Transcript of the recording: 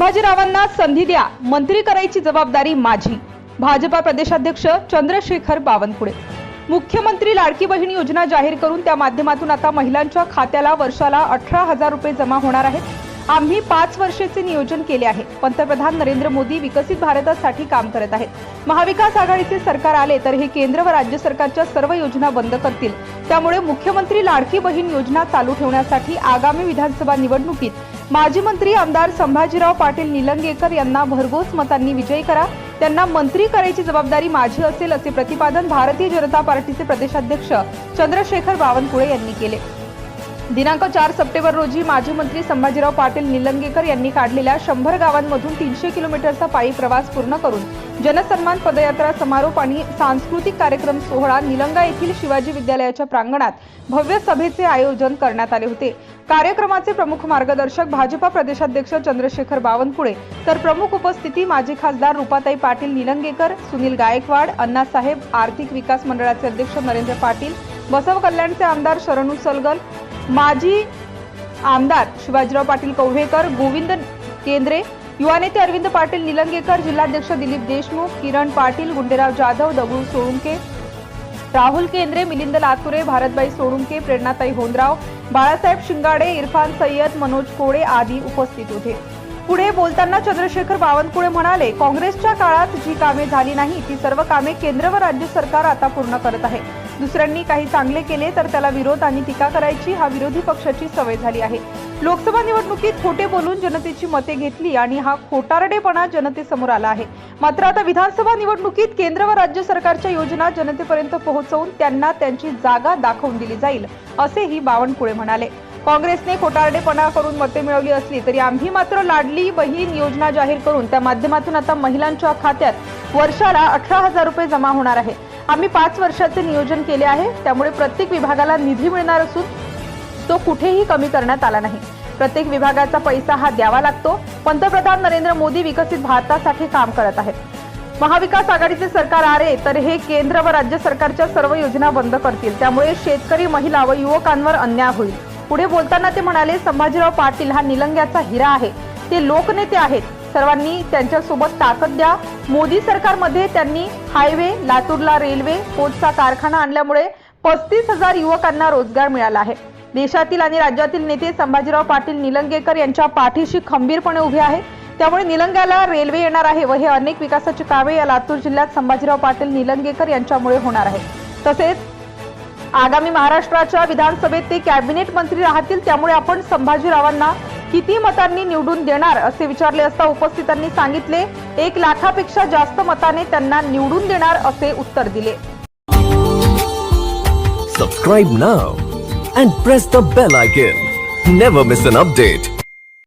संभाजीरावांना संधी द्या मंत्री करायची जबाबदारी माझी. भाजपा प्रदेशाध्यक्ष चंद्रशेखर बावनकुळे. मुख्यमंत्री लाडकी बहीण योजना जाहीर करून त्या माध्यमातून आता महिलांच्या खात्याला वर्षाला अठरा हजार रुपये जमा होणार आहेत. आम्ही पाच वर्षाचे नियोजन केले आहे. पंतप्रधान नरेंद्र मोदी विकसित भारतासाठी काम करत आहेत. महाविकास आघाडीचे सरकार आले तर हे केंद्र व राज्य सरकारच्या सर्व योजना बंद करतील. त्यामुळे मुख्यमंत्री लाडकी बहीण योजना चालू ठेवण्यासाठी आगामी विधानसभा निवडणुकीत माजी मंत्री आमदार संभाजीराव पाटील निलंगेकर यांना भरघोस मतांनी विजयी करा. त्यांना मंत्री करायची जबाबदारी माझी असेल असे प्रतिपादन भारतीय जनता पार्टीचे प्रदेशाध्यक्ष चंद्रशेखर बावनकुळे यांनी केले. दिनांक चार सप्टेंबर रोजी माजी मंत्री संभाजीराव पाटील निलंगेकर यांनी काढलेल्या शंभर गावांमधून तीनशे किलोमीटरचा पायी प्रवास पूर्ण करून जनसन्मान पदयात्रा समारोप आणि सांस्कृतिक कार्यक्रम सोहळा निलंगा येथील शिवाजी विद्यालयाच्या प्रांगणात भव्य सभेचे आयोजन करण्यात आले होते. कार्यक्रमाचे प्रमुख मार्गदर्शक भाजपा प्रदेशाध्यक्ष चंद्रशेखर बावनकुळे तर प्रमुख उपस्थिती माजी खासदार रुपाताई पाटील निलंगेकर सुनील गायकवाड अण्णासाहेब आर्थिक विकास मंडळाचे अध्यक्ष नरेंद्र पाटील बसव कल्याणचे आमदार शरणू सलगल माजी आमदार शिवाजीराव पाटील कौढेकर गोविंद केंद्रे युवा नेते अरविंद पाटील निलंगेकर जिल्हाध्यक्ष दिलीप देशमुख किरण पाटील गुंडेराव जाधव दगडू सोळुंके राहुल केंद्रे मिलिंद लातुरे भारतबाई सोळुंके प्रेरणाताई होंदराव बाळासाहेब शिंगाडे इरफान सय्यद मनोज कोळे आदी उपस्थित होते. पुढे बोलताना चंद्रशेखर बावनकुळे म्हणाले काँग्रेसच्या काळात जी कामे झाली नाही ती सर्व कामे केंद्र व राज्य सरकार आता पूर्ण करत आहे. दुसऱ्यांनी काही चांगले केले तर त्याला विरोध आणि टीका करायची हा विरोधी पक्षाची सवय झाली आहे. लोकसभा निवडणुकीत खोटे बोलून जनतेची मते घेतली आणि हा खोटारडेपणा जनतेसमोर आला आहे. मात्र आता विधानसभा निवडणुकीत केंद्र व राज्य सरकारच्या योजना जनतेपर्यंत पोहोचवून त्यांना त्यांची जागा दाखवून दिली जाईल असेही बावनकुळे म्हणाले. काँग्रेसने खोटारडेपणा करून मते मिळवली असली तरी आम्ही मात्र लाडली बहीण योजना जाहीर करून त्या माध्यमातून आता महिलांच्या खात्यात वर्षाला अठरा हजार रुपये जमा होणार आहे. आम्ही पाच वर्षाचे नियोजन केले आहे. त्यामुळे प्रत्येक विभागाला निधी मिळणार असून तो कुठेही कमी करण्यात आला नाही. प्रत्येक विभागाचा पैसा हा द्यावा लागतो. पंतप्रधान नरेंद्र मोदी विकसित भारतासाठी काम करत आहेत. महाविकास आघाडीचे सरकार आले तर हे केंद्र व राज्य सरकारच्या सर्व योजना बंद करतील. त्यामुळे शेतकरी महिला व युवकांवर अन्याय होईल. पुढे बोलताना ते म्हणाले संभाजीराव पाटील हा निलंग्याचा हिरा आहे. ते लोकनेते आहेत. सर्वांनी त्यांच्यासोबत ताकद द्या. मोदी सरकारमध्ये त्यांनी हायवे लातूरला रेल्वे कोचचा कारखाना आणल्यामुळे पस्तीस हजार युवकांना रोजगार मिळाला आहे. देशातील आणि राज्यातील नेते संभाजीराव पाटील निलंगेकर यांच्या पाठीशी खंबीरपणे उभे आहे त्यामुळे निलंग्याला रेल्वे येणार आहे व हे अनेक विकासाची कामे या लातूर जिल्ह्यात संभाजीराव पाटील निलंगेकर यांच्यामुळे होणार आहे. तसेच आगामी महाराष्ट्राच्या विधानसभेत ते कॅबिनेट मंत्री राहतील त्यामुळे आपण संभाजीरावांना किती मतांनी निवडून देणार असे विचारले असता उपस्थितांनी सांगितले एक लाखापेक्षा जास्त मताने त्यांना निवडून देणार असे उत्तर दिले. Subscribe now and press the bell icon never miss an update